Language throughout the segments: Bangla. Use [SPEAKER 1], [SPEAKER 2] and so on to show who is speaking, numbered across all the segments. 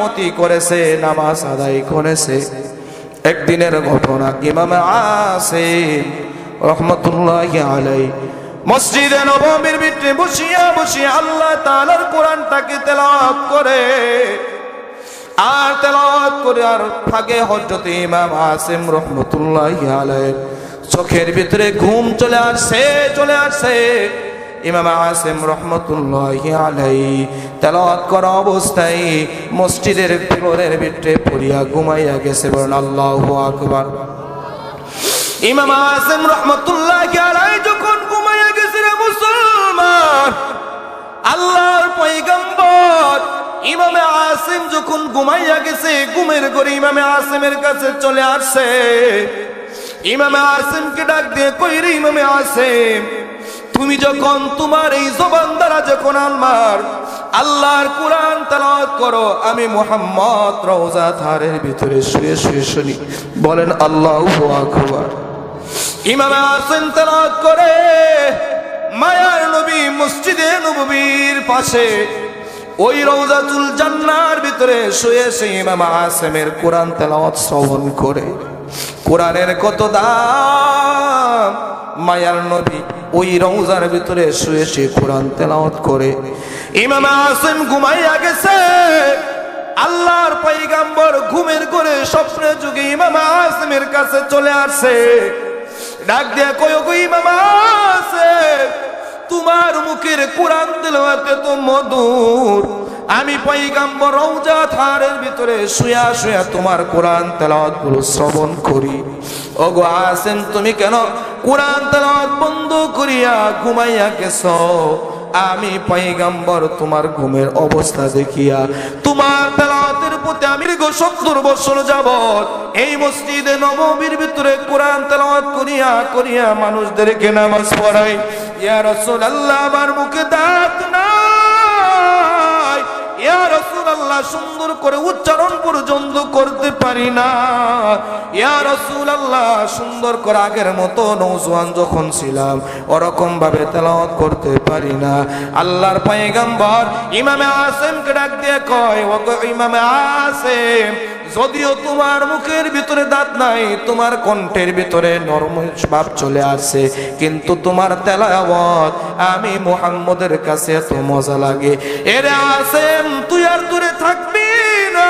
[SPEAKER 1] ইমামতি করেছে, নামাজ আদায় করেছে। একদিনের ঘটনা ইমাম আসিম রহমতুল্লাহ আলাই মসজিদে নবমীর ভিতরে বসিয়া বসিয়া আল্লাহ তাআলার কোরআনটাকে তেলাওয়াত করে। আর তেলাওয়াত করে আর ফাঁকে হজরত ইমাম আসিম রহমতুল্লাহ আলাই চোখের ভিতরে ঘুম চলে আসছে চলে আসছে। ইমাম আসিম রহমতুল্লাহ আলাই তেলাওয়াত করা অবস্থায় মসজিদের ফ্লোরের ভিতরে পড়িয়া ঘুমাইয়া গেছে বলেন আল্লাহু আকবার। ইমাম আসিম রহমতুল্লাহ আলাই যখন ঘুমাইয়া গেছে রে মুসলমান, আল্লাহর পয়গম্বর ইমামে আসিম যখন ঘুমাইয়া গেছে, ঘুমের করে ইমামে আসিমের কাছে চলে আসছে ইমামে আসিমকে ডাক দিয়ে কই রে ইমামে আসিম তুমি যখন তোমার এই জবান দ্বারা যখন আমার আল্লাহর কোরআন তেলাওয়াত করো, আমি মোহাম্মদ রওজা ধারের ভিতরে শুয়ে শুয়ে শুনি। বলেন, আল্লাহু আকবার। ইমামে আসিম তেলাওয়াত করে, মায়ার নবী মসজিদে নববীর পাশে, ওই রওজাতুল জান্নার ভিতরে শুয়ে সে ইমাম আসেমের কোরআন তেলাওয়াত শ্রবণ করে। কোরআনের কত দাম? মায়ার নবী ওই রওজার ভিতরে শুয়ে সে কোরআন তেলাওয়াত করে। ইমাম আসেম ঘুমাইয়া গেছে। আল্লাহর পয়গাম্বর ঘুমের করে স্বপ্নে যুগে ইমাম আসেমের কাছে চলে আসছে ডাক দিয়া কয় কই মামা আছে তোমার মুখের কোরআন তেলাওয়াতে তো মধুর। আমি পয়গাম্বর রওজা থারের ভিতরে শুয়া শুয়া তোমার কোরআন তেলাওয়াতগুলো শ্রবণ করি। ওগো আসেন, তুমি কেন কোরআন তেলাওয়াত বন্ধ করিয়া ঘুমাইয়া গেছ? আমি পয়গাম্বর, তোমার ঘুমের অবস্থা দেখিয়া তোমার তেলাওয়াতের প্রতি আমি সত্তর বছর যাবত এই মসজিদে নবমীর ভিতরে কোরআন তেলাওয়াত করিয়া করিয়া মানুষদেরকে নামাজ পড়াই। ইয়া রাসূলুল্লাহ, আমার মুখে দাঁত নাই। ইয়া রাসূলুল্লাহ সুন্দর করে উচ্চারণ পর্যন্ত করতে পারি না। ইয়া আল্লাহ সুন্দর করে আগের মতো নৌজওয়ান যখন ছিলাম ওরকম ভাবে তেলাওয়াত করতে পারি না। আল্লাহর পয়গম্বর ইমামে আসিমকে ডাক দিয়ে কয় ও ইমামে আসিম যদিও তোমার মুখের ভিতরে দাঁত নাই, তোমার কণ্ঠের ভিতরে নরম ভাব চলে আসছে কিন্তু তোমার তেলাওয়াত আমি মুহাম্মদের কাছে এত মজা লাগে। এরে আসেম, তুই আর দূরে থাকবি না।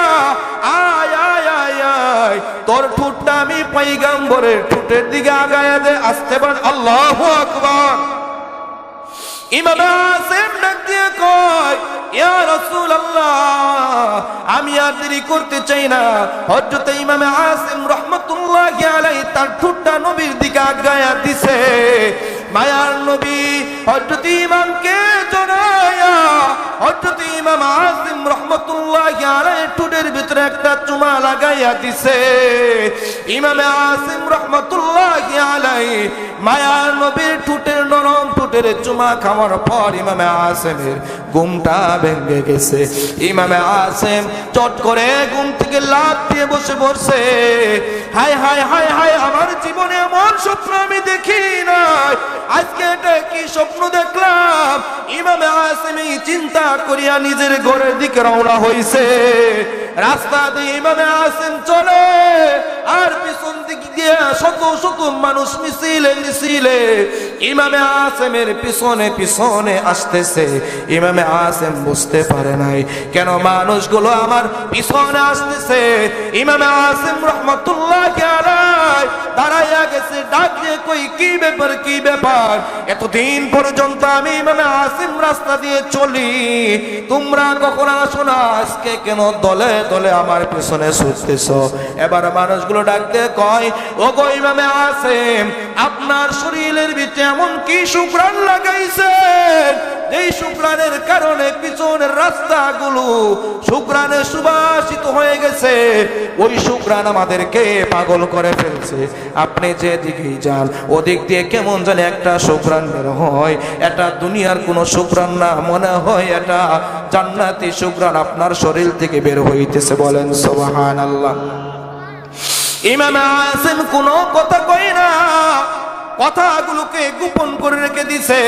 [SPEAKER 1] আয় আয় আয় আয়। তোর ঠোঁটটা আমি পাইগাম্বরের ঠোঁটের দিকে আগায় দে, আসতে পার আল্লাহু আকবার। ইমাম আসিম ডাক দিয়ে কয়, ইয়া রাসূলুল্লাহ, আমি আর দেরি করতে চাই না। হযরত ইমাম আসিম রাহমাতুল্লাহি আলাইহি তার ঠোঁটটা নবীর দিকে আগায়া দিছে। মায়ার নবী হযরত ইমামকে জড়ায়া, হযরত ইমাম আসিম রাহমাতুল্লাহি আলাইহি ঠোঁটের ভিতরে একটা চুমা লাগাইয়া দিছে। ইমাম আসিম রাহমাতুল্লাহি আলাইহি মায়ার নবীর ঠোঁটের নরম ঠোঁটের চুমা খাওয়ার পর ইমামে আসেমের ঘুমটা ভেঙে গেছে। ইমামে আসেম চট করে ঘুম থেকে লাভ দিয়ে বসে পড়ছে। হায় হায় হায় হায়, আমার জীবনে এমন স্বপ্ন আমি দেখি নাই। আজকে এটা কি স্বপ্ন দেখলাম? ইমামে আসেম চিন্তা করিয়া নিজের ঘরের দিকে রওনা হইছে। রাস্তা দিয়ে ইমামে আসেম চলে, আর পিছন দিক দিয়ে শত শত মানুষ মিছিলে মিছিলে ইমামে আসেমের পিছনে পিছনে আসতেছে। ইমামে আসেম বুঝতে পারে নাই, কেন মানুষগুলো আমার পিছনে আসতেছে? ইমামে আসেম রহমতুল্লাহ দাঁড়াইয়া গেছে, ডাক দিয়ে কই, কি ব্যাপার কি ব্যাপার? এতদিন পর্যন্ত আমি ইমামে আসিম রাস্তা দিয়ে চলি, তোমরা কখন আসো না, আজকে কেন দলে দলে আমার পেছনে ছুটতেছ। এবার মানুষগুলো ডাকতে কয় ও গো ইমামে আসেম, আপনার শরীরের ভিতরে এমন কি শুক্রান লাগাইছেন এই শুক্রানের কারণে পিছনের রাস্তাগুলো শুক্রানে সুবাসিত হয়ে গেছে। ওই শুক্রান আমাদেরকে পাগল করে ফেলছে। আপনি যে দিকেই যান, ওদিক দিয়ে কেমন জানে একটা শুক্রান বের হয়। এটা দুনিয়ার কোনো শুক্রান না, মনে হয় এটা জান্নাতি শুক্রান আপনার শরীর থেকে বের হইতেছে বলেন সোবাহান আল্লাহ ইমাম আসেম কোনো কথা কই না। কথাগুলোকে গোপন করে রেখে দিছে।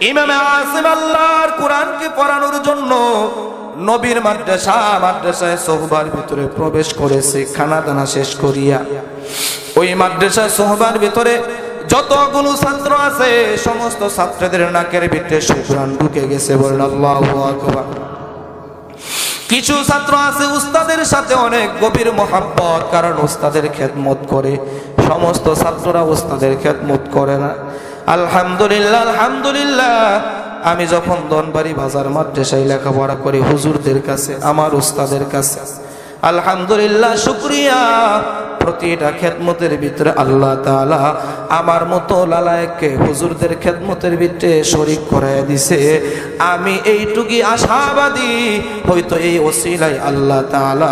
[SPEAKER 1] ইমামে আসিম আল্লাহর কোরআনকে পড়ানোর জন্য নবীর মাদ্রাসা, মাদ্রাসায় সোহবার ভিতরে প্রবেশ করেছে খানা দানা শেষ করিয়া। ওই মাদ্রাসা সোহবার ভিতরে যতগুলো ছাত্র আছে, সমস্ত ছাত্রদের নাকের ভিতরে সুগ্রাণ ঢুকে গেছে বলেন আল্লাহ আকবার। কিছু ছাত্র আছে উস্তাদের সাথে অনেক গভীর মহাব্বত, কারণ উস্তাদের খেদমত করে। সমস্ত ছাত্ররা উস্তাদের খেদমত করে না। আলহামদুলিল্লাহ আলহামদুলিল্লাহ। আমি যখন দনবাড়ি বাজার মাদ্রাসায় লেখাপড়া করি হুজুরদের কাছে, আমার উস্তাদের কাছে, আলহামদুলিল্লাহ, শুক্রিয়া। প্রতিটা খেদমতের ভিতরে আল্লাহ তাআলা আমার মতো লালায়ককে হুজুরদের খেদমতের ভিতরে শরিক করায় দিছে। আমি এইটুকি আশাবাদী, হয়তো এই ওসিলাই আল্লাহ তাআলা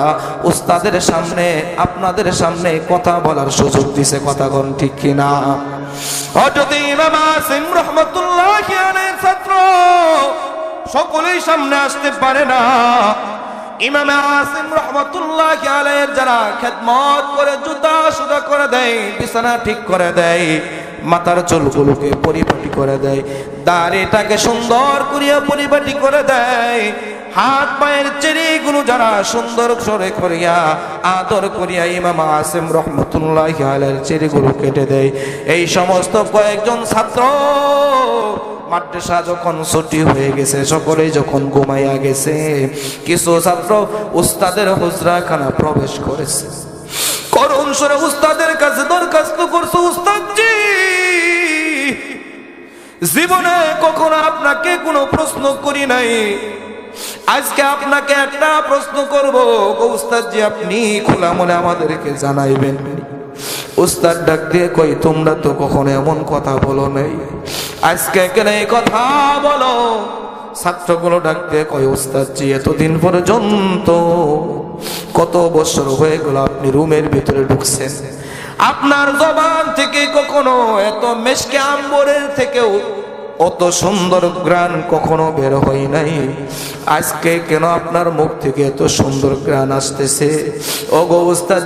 [SPEAKER 1] উস্তাদের সামনে, আপনাদের সামনে কথা বলার সুযোগ দিছে, কথা কোন ঠিক কিনা? হযরত ইমাম আসিম রহমাতুল্লাহি ছাত্র, সকলেই সামনে আসতে পারে না। ইমাম আসিম রহমতুল্লাহ আলাইহির যারা খেদমত করে, জুতা সুদা করে দেয়, বিছানা ঠিক করে দেয়, মাথার চুলগুলোকে পরিপাটি করে দেয়, দাড়িটাকে সুন্দর করিয়া পরিপাটি করে দেয় হাত পায়ের চেরিগুলো যারা সুন্দর করে করিয়া আদর করিয়া ইমাম আসিম রহমতুল্লাহ আলাইহির চেরিগুলো কেটে দেয়। এই সমস্ত কয়েকজন ছাত্র মাদ্রাসা যখন ছুটি হয়ে গেছে, সকলেই যখন ঘুমাইয়া গেছে, কিছু ছাত্র উস্তাদের হুজরাখানা প্রবেশ করেছে। করুণ সরে উস্তাদের কাছে দরখাস্ত করছে, উস্তাদজি, জীবনে কখনো আপনাকে কোনো প্রশ্ন করি নাই। আজকে আপনাকে একটা প্রশ্ন করব উস্তাদজি, আপনি খোলা মনে আমাদেরকে জানাইবেন। উস্তাদ ডাক দিয়ে কই তোমরা তো কখনো এমন কথা বলো নাই। আজকে কেন এই কথা বলো। ছাত্রগুলো ডাক দিয়ে কয় উস্তাদ জি এতদিন পর্যন্ত কত বছর হয়ে গেল আপনি রুমের ভিতরে ঢুকছেন। আপনার জবান থেকে কখনো এত মেশকে আম্বরের থেকেও অত সুন্দর গ্রান কখনো বের হয় নাই। আজকে কেন আপনার মুখ থেকে এত সুন্দর গ্রান আসতেছে? গো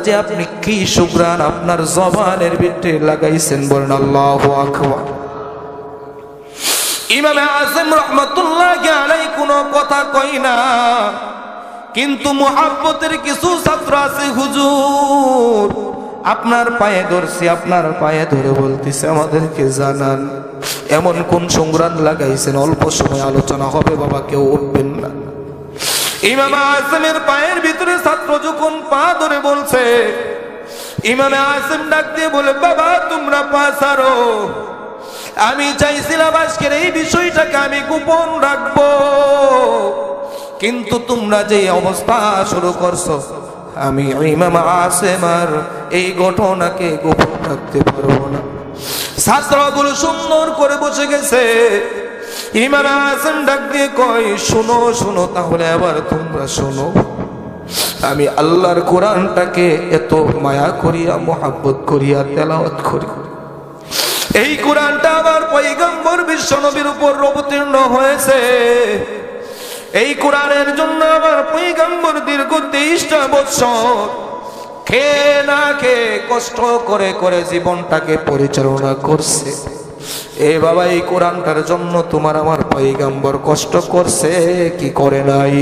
[SPEAKER 1] যে আপনি কি সুগ্রান আপনার জবানের ভিতরে লাগাইছেন বলেন আল্লাহ আকবার। ইমামে আজম রহমতুল্লাহ আলাই কোনো কথা কই না, কিন্তু মোহাব্বতের কিছু ছাত্র আছে হুজুর। আপনার পায়ে ধরছি, আপনার পায়ে ধরে বলতেছে, আমাদেরকে জানান। এমন কোন সংগ্রাম লাগাইছেন? অল্প সময় আলোচনা হবে, বাবা, কেউ উঠবেন না। ইমাম আসমের পায়ের ভিতরে ছাত্র যখন পা ধরে বলছে, ইমামে আসম ডাক দিয়ে বলে, বাবা, তোমরা পা সারো আমি চাইছিলাম আজকের এই বিষয়টাকে আমি গোপন রাখব। কিন্তু তোমরা যে অবস্থা শুরু করছ আমি ইমাম আসেমার এই ঘটনাকে গোপন রাখতে পারব না। ছাত্রগুলো সুন্দর করে বসে গেছে। ইমাম আসেম ডাক দিয়ে কয়, শোনো শোনো, তাহলে আবার তোমরা শোনো। আমি আল্লাহর কোরআনটাকে এত মায়া করিয়া, মোহাব্বত করিয়া, তেলাওয়াত করি। এই কোরআনটা আমার পৈগম্বর বিশ্ব নবীর উপর অবতীর্ণ হয়েছে। এই কোরআনের জন্য আমার পৈগম্বর দীর্ঘ তেইশটা বছর খেয়ে না খেয়ে কষ্ট করে করে জীবনটাকে পরিচালনা করছে। এ বাবা, এই কোরআনটার জন্য তোমার আমার পৈগম্বর কষ্ট করছে, কি করে নাই?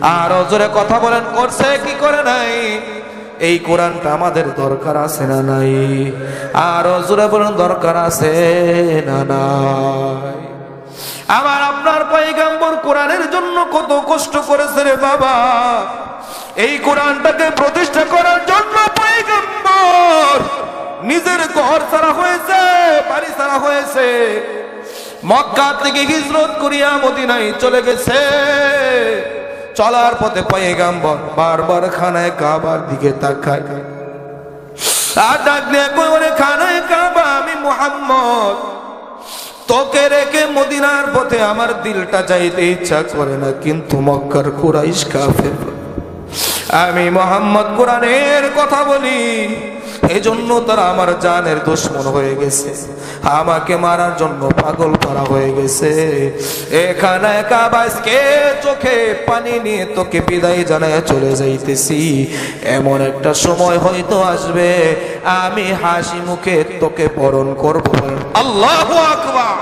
[SPEAKER 1] আর অজরে কথা বলেন, করছে, কি করে নাই? এই কোরআনটা আমাদের দরকার আছে না নাই? আর অজরে বলেন, দরকার আছে না নাই? আমার আপনার পয়গাম্বর কোরআনের জন্য কত কষ্ট করেছে রে বাবা। এই কোরআনটাকে প্রতিষ্ঠা করার জন্য পয়গাম্বর নিজের ঘর ছাড়া হয়েছে, বাড়ি ছাড়া হয়েছে। মক্কা থেকে হিজরত করিয়া মদিনায় চলে গেছে। চলার পথে পয়গাম্বর বারবার খানায় কাবার দিকে তাকায়। আর ডাক দিয়ে খানায় কাবা, আমি মোহাম্মদ। তোকে রেখে মদিনার পথে আমার দিলটা যাইতে ইচ্ছা করে না, কিন্তু মক্কার কুরাইশ কাফের। আমি মোহাম্মদ কোরআনের কথা বলি। এজন্য তারা আমার জানের দুশ্মন হয়ে গেছে। আমাকে মারার জন্য পাগল করা হয়ে গেছে। এখানে কাবাসকে চোখে পানি নিয়ে তোকে বিদায় জানায় চলে যাইতেছি। এমন একটা সময় হয়তো আসবে, আমি হাসি মুখে তোকে বরণ করব। আল্লাহ আকবার!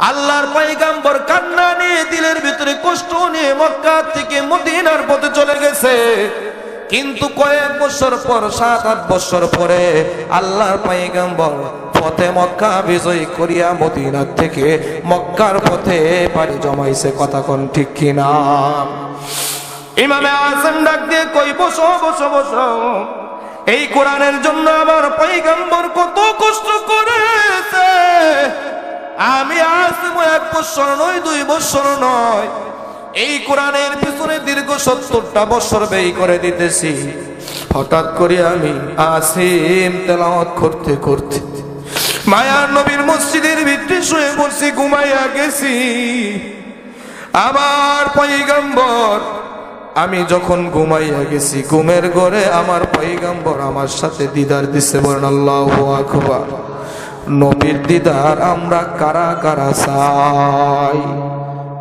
[SPEAKER 1] আল্লাহর পয়গাম্বর কান্না নিয়ে, দিলের ভিতরে কষ্ট নিয়ে মক্কা থেকে মদিনার পথে চলে গেছে। কিন্তু কয়েক বছর পর, সাত, আট বছর পরে আল্লাহর পয়গাম্বর পথে মক্কা বিজয় করিয়া মদিনার থেকে মক্কার পথে পাড়ি জমাইছে, কথা কোন ঠিক কিনা? ইমামে আজম ডাক দিয়ে কই, বসো বসো বসো। এই কোরআনের জন্য আমার পৈগম্বর কত কষ্ট করেছে। আমি আসব এক বছর নয়, দুই বছর নয়। এই কোরআনের পিছনে দীর্ঘ সত্তরটা বছর ব্যয় করে দিতেছি। হঠাৎ করে আমি আসিম তেলাওয়াত করতে করতে মায়ার নবীর মসজিদের ভিতরে শুয়ে পড়ছি, ঘুমাইয়া গেছি। আমার পৈগম্বর আমি যখন ঘুমাইয়া গেছি, ঘুমের ঘরে আমার পৈগম্বর আমার সাথে দিদার দিছে বলেন আল্লাহ আকবার। নবীর দিদার আমরা কারা কারা চাই?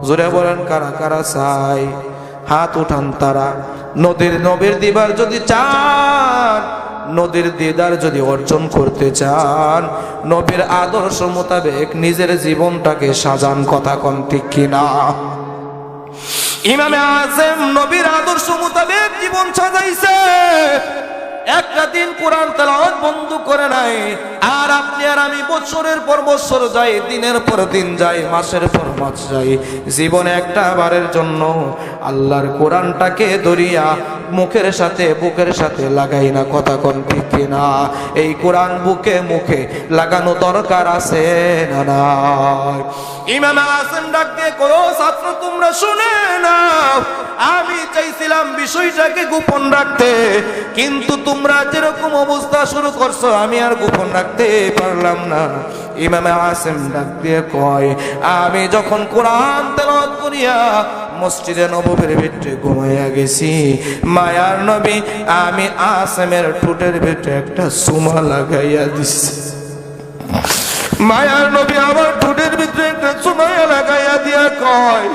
[SPEAKER 1] জোরে বলেন, কারা কারা চাই? হাত উঠান তারা। নদীর নবীর দিবার যদি চান, নদীর দিদার যদি অর্জন করতে চান, নবীর আদর্শ মোতাবেক নিজের জীবনটাকে সাজান, কথা কন ঠিক কিনা? ইমামে আজম নবীর আদর্শ মোতাবেক জীবন সাজাইছে। একটা দিন কোরআন তেলাওয়াত বন্ধ করে নাই, আর আপনি আর আমি বছরের পর বছর যাই, দিনের পর দিন যাই, মাসের পর মাস যাই, জীবনে একটা বারের জন্য আল্লাহর কোরআনটাকে ধরিয়া মুখের সাথে, বুকের সাথে লাগাই না, কথা কোন ঠিক না এই কোরআন বুকে মুখে লাগানো দরকার আছে না নাই? ইমাম ছাত্র, তোমরা শুনে নাও। আমি চাইছিলাম বিষয়টাকে গোপন রাখতে, কিন্তু তোমরা যেরকম অবস্থা শুরু করছ, আমি আর গোপন রাখতে পারলাম না। ইমামে আসেম ডাক দিয়ে কয়, আমি যখন কোরআন তেলাওয়াত করিয়া মসজিদে নববীর ভিতরে ঘুমাইয়া গেছি, মায়ার নবী, আমি আসেমের ঠোঁটের ভিতরে একটা সুমা লাগাইয়া দিছি। মায়ার নবী আমার ভিতরে একটা সুমায়া লাগাইয়া দিয়া কয়,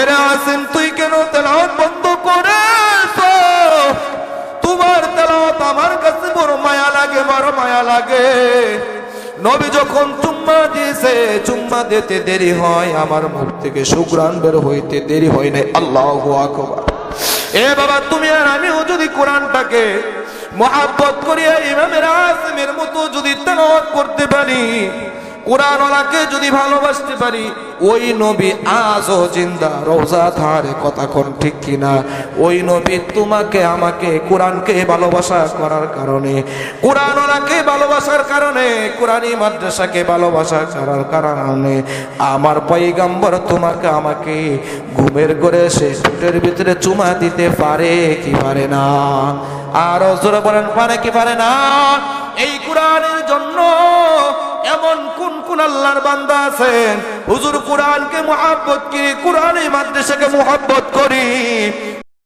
[SPEAKER 1] এরা আসেন তুই কেন তেলাওয়াত বন্ধ করেছ? তোমার তেলাওয়াত আমার কাছে বড় মায়া লাগে, বড় মায়া লাগে। নবী যখন চুম্মা দিয়েছে, চুম্মা দিতে দেরি হয়, আমার মুখ থেকে সুগ্রাণ বের হইতে দেরি হয় নাই। আল্লাহ আকবার। এ বাবা, তুমি আর আমিও যদি কোরআনটাকে মহাব্বত করিয়া ইমামের আসিমের মতো যদি তেলাওয়াত করতে পারি কোরআন ওলাকে যদি ভালোবাসতে পারি, ওই নবী আজও জিন্দা, রোজা ধারে কথা কোন ঠিক কিনা? ওই নবী তোমাকে, আমাকে, কোরআনকে ভালোবাসা করার কারণে কোরআন ওলাকে ভালোবাসার কারণে কোরআনী মাদ্রাসাকে ভালোবাসা করার কারণে, আমার পৈগম্বর তোমাকে আমাকে ঘুমের করে সে ঠোঁটের ভিতরে চুমা দিতে পারে কি পারে না? আর জোরে বলেন, পারে কি পারে না? এই কোরআনের জন্য এমন কোন কোন আল্লাহর বান্দা আছেন? হুজুর কোরআনকে মোহাব্বত করি কোরআনে মাদ্রাসাকে মোহাব্বত করি।